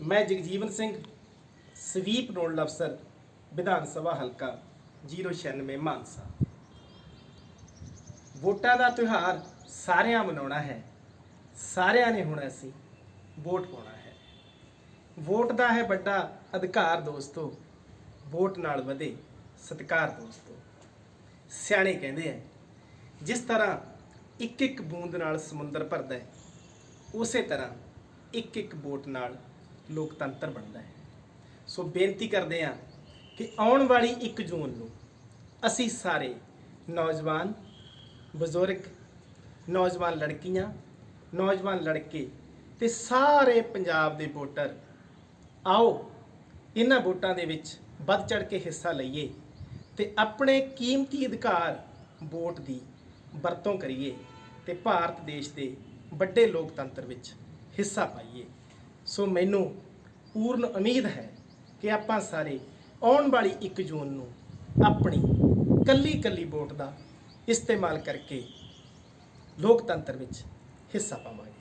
ਮੈਂ Jagjivan Singh, SVEEP nodal ਅਫਸਰ, ਵਿਧਾਨ ਸਭਾ ਹਲਕਾ 096 ਮਾਨਸਾ। ਵੋਟਾਂ ਦਾ ਤਿਉਹਾਰ ਸਾਰਿਆਂ ਮਨਾਉਣਾ ਹੈ। ਸਾਰਿਆਂ ਨੇ ਹੁਣ ਅਸੀਂ ਵੋਟ ਪਾਉਣਾ ਹੈ। ਵੋਟ ਦਾ ਹੈ ਵੱਡਾ ਅਧਿਕਾਰ ਦੋਸਤੋ, ਵੋਟ ਨਾਲ ਵਧੇ ਸਤਿਕਾਰ ਦੋਸਤੋ। ਸਿਆਣੇ ਕਹਿੰਦੇ ਆ, ਜਿਸ ਤਰ੍ਹਾਂ ਇੱਕ ਇੱਕ ਬੂੰਦ ਨਾਲ ਸਮੁੰਦਰ ਭਰਦਾ ਹੈ, ਉਸੇ ਤਰ੍ਹਾਂ ਇੱਕ ਇੱਕ ਵੋਟ ਨਾਲ ਲੋਕਤੰਤਰ ਬਣਦਾ ਹੈ। ਸੋ ਬੇਨਤੀ ਕਰਦੇ ਹਾਂ ਕਿ ਆਉਣ ਵਾਲੀ 1 ਜੂਨ ਨੂੰ ਅਸੀਂ ਸਾਰੇ ਨੌਜਵਾਨ, ਬਜ਼ੁਰਗ, ਨੌਜਵਾਨ ਲੜਕੀਆਂ, ਨੌਜਵਾਨ ਲੜਕੇ ਤੇ ਸਾਰੇ ਪੰਜਾਬ ਦੇ ਵੋਟਰ, ਆਓ ਇਹਨਾਂ ਵੋਟਾਂ ਦੇ ਵਿੱਚ ਵੱਧ ਚੜ ਕੇ ਹਿੱਸਾ ਲਈਏ ਤੇ ਆਪਣੇ ਕੀਮਤੀ ਅਧਿਕਾਰ ਵੋਟ ਦੀ ਵਰਤੋਂ ਕਰੀਏ ਤੇ ਭਾਰਤ ਦੇਸ਼ ਦੇ ਵੱਡੇ ਲੋਕਤੰਤਰ ਵਿੱਚ ਹਿੱਸਾ ਪਾਈਏ। ਸੋ ਮੈਨੂੰ ਪੂਰਨ ਉਮੀਦ ਹੈ ਕਿ ਆਪਾਂ ਸਾਰੇ ਆਉਣ ਵਾਲੀ 1 ਜੂਨ ਨੂੰ ਆਪਣੀ ਕੱਲੀ ਕੱਲੀ ਵੋਟ ਦਾ ਇਸਤੇਮਾਲ ਕਰਕੇ ਲੋਕਤੰਤਰ ਵਿੱਚ ਹਿੱਸਾ ਪਾਵਾਂਗੇ।